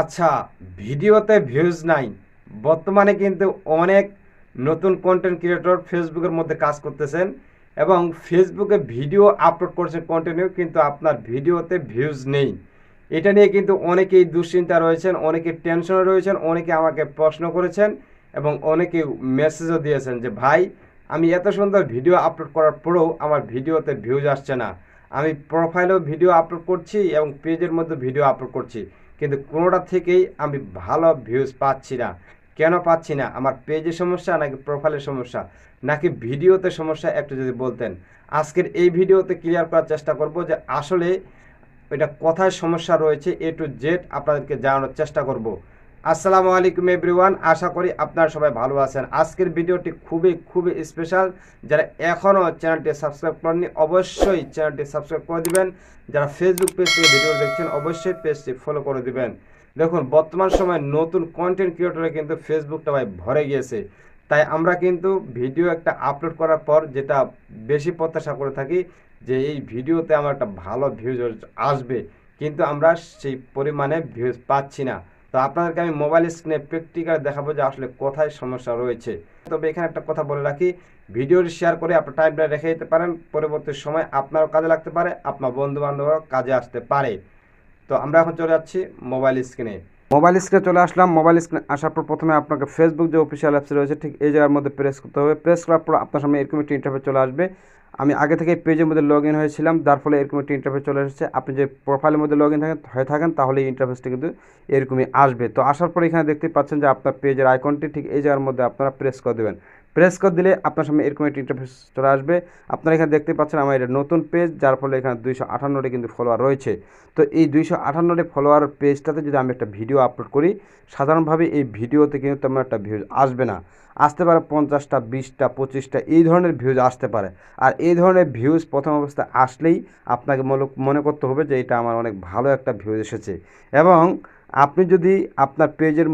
আচ্ছা ভিডিওতে ভিউজ নাই। বর্তমানে কিন্তু অনেক নতুন কন্টেন্ট ক্রিয়েটর ফেসবুকের মধ্যে কাজ করতেছেন এবং ফেসবুকে ভিডিও আপলোড করছেন কন্টিনিউ কিন্তু আপনার ভিডিওতে ভিউজ নেই। এটা নিয়ে কিন্তু অনেকেই দুশ্চিন্তা রয়েছেন, অনেকে টেনশনে রয়েছেন, অনেকে আমাকে প্রশ্ন করেছেন এবং অনেকে মেসেজও দিয়েছেন যে, ভাই, আমি এত সুন্দর ভিডিও আপলোড করার পরেও আমার ভিডিওতে ভিউজ আসছে না। আমি প্রোফাইলেও ভিডিও আপলোড করছি এবং পেজের মধ্যে ভিডিও আপলোড করছি। কিন্তু কোনোটা থেকেই আমি ভালো ভিউজ পাচ্ছি না। কেন পাচ্ছি না? আমার পেজে সমস্যা নাকি প্রোফাইলের সমস্যা? নাকি ভিডিওতে সমস্যা? একটু যদি বলতেন। আজকের এই ভিডিওতে ক্লিয়ার করার চেষ্টা করব যে আসলে এটা কোথায় সমস্যা রয়েছে এ টু জেড আপনাদেরকে জানানোর চেষ্টা করব। আসসালামু আলাইকুম এভরিওয়ান, আশা করি আপনারা সবাই ভালো আছেন। আজকের ভিডিওটি খুবই খুবই স্পেশাল যারা এখনও চ্যানেলটি সাবস্ক্রাইব করেননি, অবশ্যই চ্যানেলটি সাবস্ক্রাইব করে দিবেন। যারা ফেসবুক পেজ থেকে ভিডিও দেখছেন, অবশ্যই পেজটি ফলো করে দিবেন। দেখুন, বর্তমান সময় নতুন কন্টেন্ট ক্রিয়েটরে কিন্তু ফেসবুকটা ভাই ভরে গিয়েছে। তাই আমরা কিন্তু ভিডিও একটা আপলোড করার পর যেটা বেশি প্রত্যাশা করে থাকি, যে এই ভিডিওতে আমার একটা ভালো ভিউজ আসবে। কিন্তু আমরা সেই পরিমাণে ভিউজ পাচ্ছি না। তো আপনাদেরকে আমি মোবাইল স্ক্রিনে প্র্যাকটিক্যাল দেখাবো যে আসলে কোথায় সমস্যা রয়েছে। তবে এখানে একটা কথা বলে রাখি, ভিডিওটি শেয়ার করে আপনার টাইমটা রেখে দিতে পারেন, পরবর্তী সময় আপনারও কাজে লাগতে পারে, আপনার বন্ধু বান্ধবরাও কাজে আসতে পারে। তো আমরা এখন চলে যাচ্ছি মোবাইল স্ক্রিনে মোবাইল স্ক্রিনে চলে আসলাম। মোবাইল স্ক্রিনে আসার পর প্রথমে আপনাকে ফেসবুক যে অফিসিয়াল অ্যাপস রয়েছে, ঠিক এই জায়গার মধ্যে প্রেস করতে হবে। প্রেস করার পর আপনার সামনে এরকম একটি ইন্টারফেস চলে আসবে। আমি আগে থেকে পেজের মধ্যে লগ ইন হয়েছিলাম, যার ফলে এরকম একটি ইন্টারফেস চলে এসেছে। আপনি যে প্রোফাইলের মধ্যে লগ ইন থাকেন, হয়ে থাকেন, তাহলে এই ইন্টারফেসটি কিন্তু এরকমই আসবে। তো আসার পর এখানে দেখতে পাচ্ছেন যে আপনার পেজের আইকনটি ঠিক এই জায়গার মধ্যে আপনারা প্রেস করে দেবেন। প্রেস করে দিলে আপনার সামনে এরকম একটি ইন্টারফেস চলে আসবে। আপনারা এখানে দেখতে পাচ্ছেন আমার এটা নতুন পেজ যার ফলে এখানে দুইশো আটান্নটি কিন্তু ফলোয়ার রয়েছে। তো এই দুইশো আটান্নটি ফলোয়ার পেজটাতে যদি আমি একটা ভিডিও আপলোড করি, সাধারণভাবে এই ভিডিওতে কিন্তু তেমন একটা ভিউজ আসবে না। আসতে পারে পঞ্চাশটা, বিশটা, পঁচিশটা, এই ধরনের ভিউজ আসতে পারে। আর এই ধরনের ভিউজ প্রথম অবস্থায় আসলেই আপনাকে মনে করতে হবে যে এটা আমার অনেক ভালো একটা ভিউজ এসেছে। এবং আপনি যদি আপনার পেজের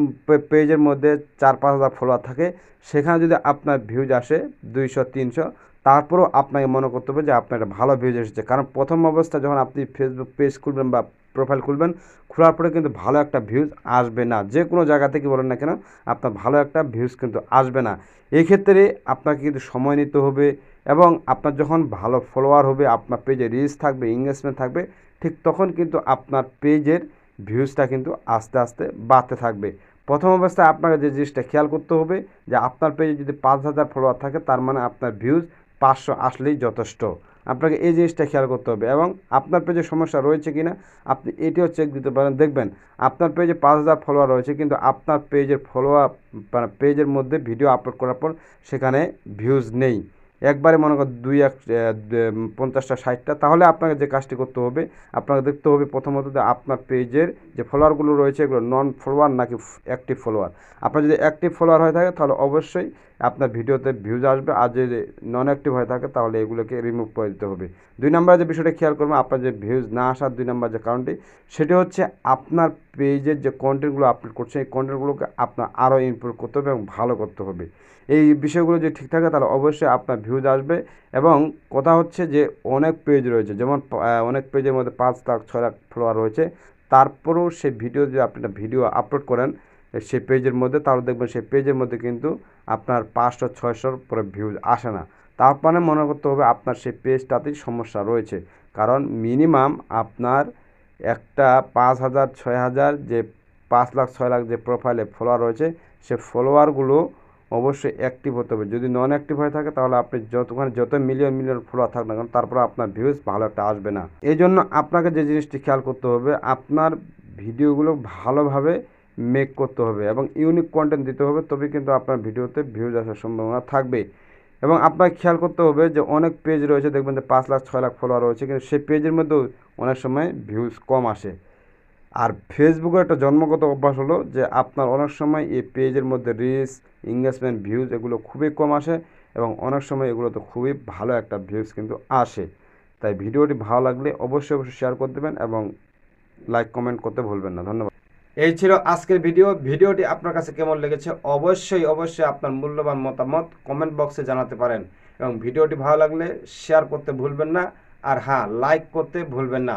পেজের মধ্যে চার পাঁচ হাজার ফলোয়ার থাকে, সেখানে যদি আপনার ভিউজ আসে দুইশো, তিনশো, তারপরেও আপনাকে মনে করতে হবে যে আপনার একটা ভালো ভিউজ এসেছে। কারণ প্রথম অবস্থায় যখন আপনি ফেসবুক পেজ খুলবেন বা প্রোফাইল খুলবেন, খোলার পরে কিন্তু ভালো একটা ভিউজ আসবে না। যে কোনো জায়গা থেকে বলেন না কেন, আপনার ভালো একটা ভিউজ কিন্তু আসবে না। এই ক্ষেত্রে আপনাকে কিন্তু সময় নিতে হবে এবং আপনার যখন ভালো ফলোয়ার হবে, আপনার পেজে রিচ থাকবে এঙ্গেজমেন্ট থাকবে, ঠিক তখন কিন্তু আপনার পেজের ভিউজটা কিন্তু আস্তে আস্তে বাড়তে থাকবে। প্রথম অবস্থায় আপনাকে যে জিনিসটা খেয়াল করতে হবে, যে আপনার পেজে যদি পাঁচ হাজার ফলোয়ার থাকে, তার মানে আপনার ভিউজ পাঁচশো আসলেই যথেষ্ট। আপনাকে এই জিনিসটা খেয়াল করতে হবে এবং আপনার পেজে সমস্যা রয়েছে কি না আপনি এটিও চেক দিতে পারেন। দেখবেন, আপনার পেজে পাঁচ হাজার ফলোয়ার রয়েছে, কিন্তু আপনার পেজের ফলোয়ার মানে পেজের মধ্যে ভিডিও আপলোড করার পর সেখানে ভিউজ নেই। একবারে মনে কর দুই এক পঞ্চাশটা, ষাটটা, তাহলে আপনাকে যে কাজটি করতে হবে, আপনাকে দেখতে হবে প্রথমত যে আপনার পেজের যে ফলোয়ারগুলো রয়েছে, এগুলো নন ফলোয়ার নাকি অ্যাক্টিভ ফলোয়ার আপনার যদি অ্যাক্টিভ ফলোয়ার হয়ে থাকে, তাহলে অবশ্যই আপনার ভিডিওতে ভিউজ আসবে। আর যদি নন অ্যাক্টিভ হয়ে থাকে, তাহলে এগুলোকে রিমুভ করে দিতে হবে। দুই নম্বরে যে বিষয়টা খেয়াল করবেন, আপনার যে ভিউজ না আসার দুই নম্বর যে কারণটি সেটি হচ্ছে আপনার পেজের যে কন্টেন্টগুলো আপলোড করছে এই কন্টেন্টগুলোকে আপনার আরও ইমপ্রুভ করতে হবে এবং ভালো করতে হবে। এই বিষয়গুলো যদি ঠিক থাকে, তাহলে অবশ্যই আপনার ভিউজ আসবে এবং কথা হচ্ছে যে অনেক পেজ রয়েছে, যেমন অনেক পেজের মধ্যে পাঁচ লাখ, ছয় লাখ ফলোয়ার রয়েছে। তারপরেও সেই ভিডিও যদি আপনি ভিডিও আপলোড করেন সেই পেজের মধ্যে, তাহলে দেখবেন সেই পেজের মধ্যে কিন্তু আপনার পাঁচশো, ছয়শোর পরে ভিউজ আসে না। তার মানে মনে করতে হবে আপনার সেই পেজটাতেই সমস্যা রয়েছে। কারণ মিনিমাম আপনার একটা পাঁচ হাজার, ছয় হাজার যে পাঁচ লাখ, ছয় লাখ যে প্রোফাইলে ফলোয়ার রয়েছে, সে ফলোয়ারগুলো অবশ্যই অ্যাক্টিভ হতে হবে। যদি নন অ্যাক্টিভ হয়ে থাকে, তাহলে আপনি যতক্ষণ যত মিলিয়ন মিলিয়ন ফলোয়ার থাক না কারণ তারপরে আপনার ভিউজ ভালো একটা আসবে না। এই জন্য আপনাকে যে জিনিসটি খেয়াল করতে হবে, আপনার ভিডিওগুলো ভালোভাবে মেক করতে হবে এবং ইউনিক কন্টেন্ট দিতে হবে তবে কিন্তু আপনার ভিডিওতে ভিউজ আসার সম্ভাবনা থাকবে। এবং আপনাকে খেয়াল করতে হবে যে অনেক পেজ রয়েছে, দেখবেন যে পাঁচ লাখ, ছয় লাখ ফলোয়ার রয়েছে, কিন্তু সেই পেজের মধ্যেও অনেক সময় ভিউজ কম আসে। আর ফেসবুকের একটা জন্মগত অভ্যাস হলো যে আপনার অনেক সময় এই পেজের মধ্যে রিচ এঙ্গেজমেন্ট ভিউজ এগুলো খুবই কম আসে এবং অনেক সময় এগুলোতে খুবই ভালো একটা ভিউজ কিন্তু আসে। তাই ভিডিওটি ভালো লাগলে অবশ্যই অবশ্যই শেয়ার করে দেবেন এবং লাইক কমেন্ট করতে ভুলবেন না। ধন্যবাদ। এই ছিল আজকের ভিডিও ভিডিওটি আপনার কাছে কেমন লেগেছে? অবশ্যই অবশ্যই আপনার মূল্যবান মতামত কমেন্ট বক্সে জানাতে পারেন এবং ভিডিওটি ভালো লাগলে শেয়ার করতে ভুলবেন না। আর হ্যাঁ লাইক করতে ভুলবেন না।